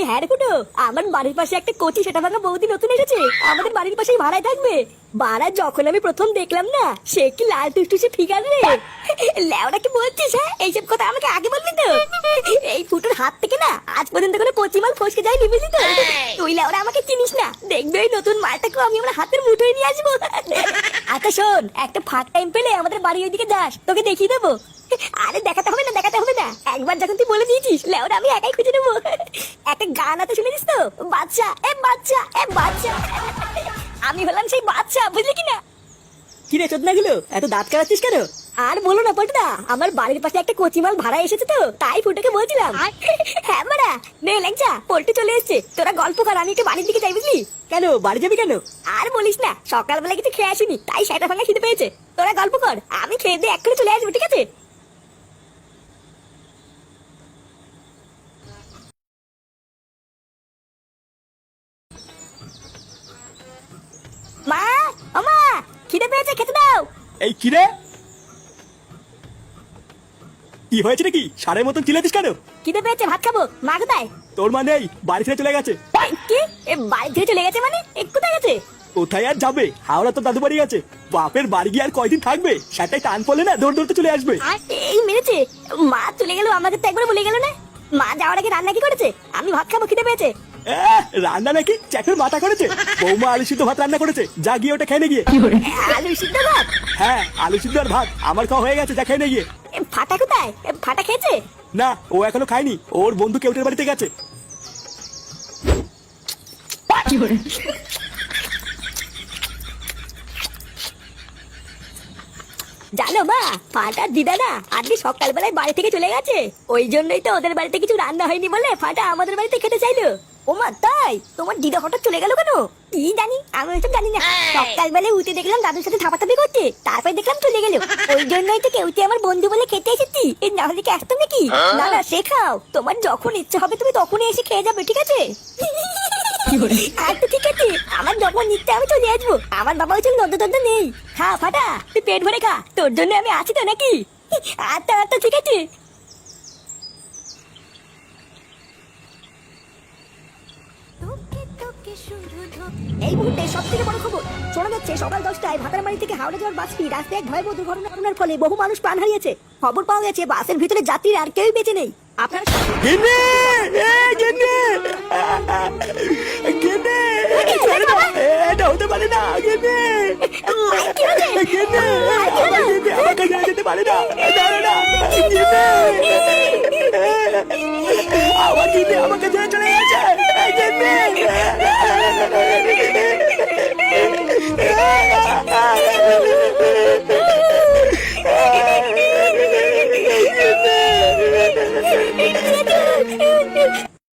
আরে হ্যাঁ ফুটো আমার বাড়ির পাশে একটা কোচি সেটা ভাঙা বৌদি নতুন এসেছে। আমাদের বাড়ির পাশেই ভাড়ায় থাকবে। বাড়া যখন আমি প্রথম দেখলাম না সে কি লাল টুসটুসে ফিগার রে। লেওরা কি বলছিস হ্যাঁ? এইসব কথা আমাকে আগে বলবি তো। এই ফুটোর হাত থেকে না আজ পর্যন্ত কোনো কচি মাল ফসকে যায়নি বুঝলি তো? তুই লেওরা আমাকে চিনিস না। দেখবে ওই নতুন মালটাকে আমি আমার হাতের মুঠোয় নিয়ে আসব। আচ্ছা শোন একটা ফাঁক টাইম পেলে আমাদের বাড়ি ওইদিকে যাস। তোকে দেখিয়ে দেবো। আরে দেখাতে হবে না দেখাতে হবে না। একবার যখন তুই বলে দিয়েছিস লেওরা আমি একাই খুঁজে আছে শুনেছিস তো? বাচ্চা এ বাচ্চা এ বাচ্চা। আমি হলাম সেই বাচ্চা বুঝলি কি না কি রে চোদনা গুলো এত দাঁত কাটাচ্ছিস কেন? আর বলো না পল্টুদা আমার বাড়ির পাশে একটা কচিমাল ভাড়া এসেছে তো তাই ফুটোকে বলছিলাম। হ্যাঁ মারা নে ল্যাংচা পল্টু চলে এসেছে তোরা গল্প কর আমি একটু বাড়ির দিকে যাই বুঝলি? কেন বাড়ি যাবি কেন? আর বলিস না সকালবেলা কিছু খেয়ে আসিনি তাই সেটা ভাঙা খিদে পেয়েছে। তোরা গল্প কর আমি খেয়ে দিয়ে এক্ষুনি চলে আসব ঠিক আছে? এই কি রে? কি হয়েছে নাকি? সারের মতন চিলেছিস কেন? খিদে পেয়েছে ভাত খাব। মা কোথায়? তোর মা নেই বাড়ি ছেড়ে চলে গেছে। কি? এ বাড়ি থেকে চলে গেছে মানে? এ কোথায় গেছে? কোথায় আর যাবে? হাওড়া তো দাদু বাড়ি গেছে। বাপের বাড়ি গিয়ে আর কয়দিন থাকবে? সেটাই টান পড়লে না দৌড় দৌড়তে চলে আসবে। এই মেরেছে। মা চলে গেল আমাকে তো একবার বলে গেল না। মা যাওয়ার আগে রান্না কি করেছে? আমি ভাত খাব খিদে পেয়েছে। রান্না নাকি চ্যাকের মাথা করেছে? বৌমা আলু সিদ্ধ ভাত রান্না করেছে। যা গিয়ে ওটা খেয়ে গিয়ে। আলু সিদ্ধ ভাত? হ্যাঁ আলু সিদ্ধ আর ভাত। আমার খাওয়া হয়ে গেছে যা খেয়ে গিয়ে। ফাটা কোথায়? ফাটা খেয়েছে? না ও এখনও খায়নি। ওর বন্ধু কেউটের বাড়িতে গেছে। জানো মা ফাটার দিদা না আজকে সকালবেলায় বাড়ি থেকে চলে গেছে। ওই জন্যই তো ওদের বাড়িতে কিছু রান্না হয়নি বলে ফাটা আমাদের বাড়িতে খেতে চাইলো। ও মা তাই? তোমার দিদা হঠাৎ চলে গেল কেন? কি জানি আমি ওইসব জানি না। সকালবেলায় উঠে দেখলাম দাদুর সাথে থাপাথাপি তারপর দেখলাম চলে গেল। ওই জন্যই তো কেউটি আমার বন্ধু বলে খেতে এসেছি। এই না হলে কি আসতো নাকি? না না শেখাও তোমার যখন ইচ্ছা হবে তুমি তখনই এসে খেয়ে যাবে ঠিক আছে? আচ্ছা ঠিক আছে আমার যখন ইচ্ছা আমি চলে আসব। আমার বাবা ওই টদ্য নেই। খা ফাটা তুই পেট ভরে খা। তোর জন্য আমি আছি তো নাকি? আচ্ছা আচ্ছা ঠিক আছে। এই মুহূর্তে সব থেকে বড় খবর শোনা যাচ্ছে সকাল দশটায় ভাতারমারি থেকে হাওড়া যাওয়ার বাসটি রাস্তায় এক ভয়াবহ দুর্ঘটনার ফলে বহু মানুষ প্রাণ হারিয়েছে। খবর পাওয়া গেছে বাসের ভিতরে যাত্রীর আর কেউই বেঁচে নেই। আপনারা। এটা হতে পারে না আমাকে যেতে পারে না। না